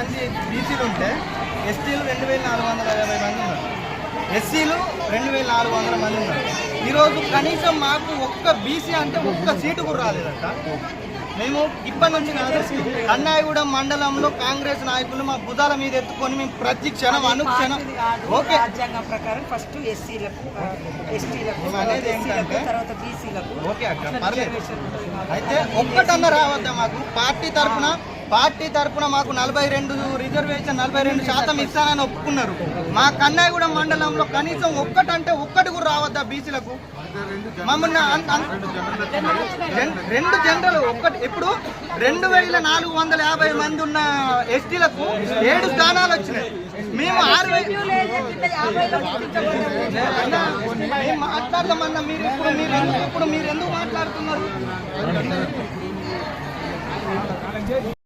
మంది బీసీలు ఉంటే ఎస్టీలు రెండు వేల నాలుగు వందల యాభై మంది ఉన్నారు. ఎస్సీలు రెండు వేల నాలుగు వందల మంది ఉన్నారు. ఈరోజు కనీసం మాకు ఒక్క బీసీ అంటే ఒక్క సీటు కూడా రాలేదట. మేము ఇప్పటి నుంచి కాదు కన్నాయిగూడెం మండలంలో కాంగ్రెస్ నాయకులు మా బుధాల మీద ఎత్తుకొని మేము ప్రతి క్షణం అనుక్షణం. ఓకే. రాజ్యాంగం ప్రకారం ఫస్ట్ ఎస్సీలకు ఎస్టీలకు మేము అనేది ఏంటంటే- తర్వాత బీసీలకు. ఓకే అక్క పర్లేదు. అయితే ఒక్కటన్నా రావద్దా మాకు? పార్టీ తరఫున పార్టీ తరఫున మాకు నలభై రెండు రిజర్వేషన్ నలభై రెండు శాతం ఇస్తానని ఒప్పుకున్నారు. మా కన్నాయిగూడెం మండలంలో కనీసం ఒక్కటంటే ఒక్కటి కూడా రావద్దా బీసీలకు? మమ్మల్ని రెండు జనరల్ ఒక్కటి ఇప్పుడు రెండు వేల నాలుగు వందల యాభై మంది ఉన్న ఎస్టీలకు ఏడు స్థానాలు వచ్చినాయి. మేము ఆరు మేము మాట్లాడదామన్నా మీరు ఇప్పుడు మీరు ఎందుకు ఇప్పుడు మీరు ఎందుకు మాట్లాడుతున్నారు?